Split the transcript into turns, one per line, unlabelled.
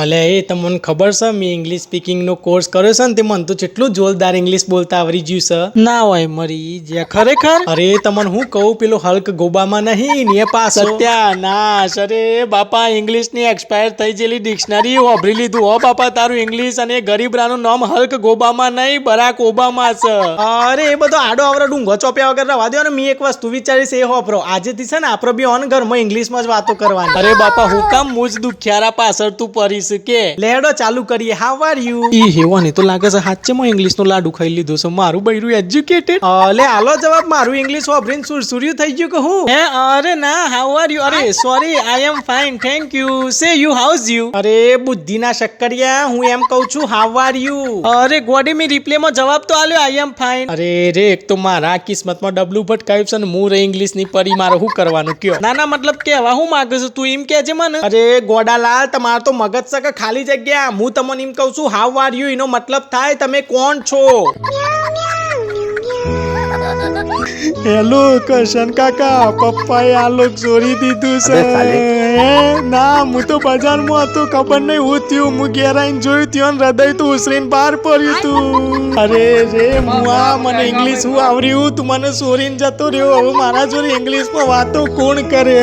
અલે એ તમને ખબર છે મેં ઇંગ્લિશ સ્પીકિંગ નો કોર્સ કર્યો છે ને તે મને તો કેટલું જોરદાર ઇંગ્લિશ બોલતા આવડી ગયું છે. ના હોય મરી જે ખરેખર? અરે તમને હું કહું પેલો હલ્ક ગોબામાં નહીં ને પાસ સત્યાનાશ અરે બાપા ઇંગ્લિશની એક્સપાયર થઈ ગયેલી ડિક્શનરી વાપરી લીધું. હો બાપા તારું ઇંગ્લિશ અને ગરીબરાનું નામ હલ્ક ગોબામાં નહીં બરાક ઓબામા છે. અરે એ બધો આડો આવરો ડુંગો ચોપ્યા વગર રવા દો ને મેં એક વસ્તુ વિચારીશ એ હોપરો આજેથી છે ને આપણો બી ઓન ઘરમાં ઇંગ્લિશમાં જ વાતો કરવાની. અરે બાપા હું કામ મુજ દુખ્યારા પાછળ તું પરીશ. કે? લેડો ચાલુ કરીએ. હાવ આર યુ ઈ હેવા ને તો લાગે છે હાચે માં ઇંગ્લિશ નો લાડુ ખાઈ લીધો છે. મારું બૈરું એજ્યુકેટેડ અલે આલો જવાબ. મારું ઇંગ્લિશ વાપરીને સુરસુર્યું થઈ ગયું કે હું? હે અરે ના હાઉ આર યુ અરે sorry I am fine thank you say you house you અરે બુદ્ધિના શક્કરિયા હું એમ કહું છું હાઉ આર યુ અરે ગોડી મી રિપ્લે માં જવાબ તો આલ્યો આઈ એમ ફાઇન અરે રે એક તો મારા કિસ્મતમાં ડબલું ભટકાયું છે ને હું રે ઇંગ્લિશની પરી મારે શું કરવાનું કયો? ના ના મતલબ કેવા હું માંગુ છું તું એમ કે છે મને. અરે ગોડાલાલ તમાર તો મગજ છે કે ખાલી જગ્યા. હું તમને એમ કહું છું હાવ આર યુ એનો મતલબ થાય તમે કોણ છો? હેલો કશન કાકા પપ્પાએ આ લોક ચોરી દીધું છે. ના હું તો બજારમાં હતો ખબર નહીં હું થયું હું ઘેરાઈને જોયું ત્યાં હૃદય તો ઉસરીને બહાર પડ્યું તું. અરે રે આ મને ઇંગ્લિશ હું આવડ્યું તું મને ચોરીને જતો રહ્યો. હવે મારા જોડે ઇંગ્લિશમાં વાતો કોણ કરે?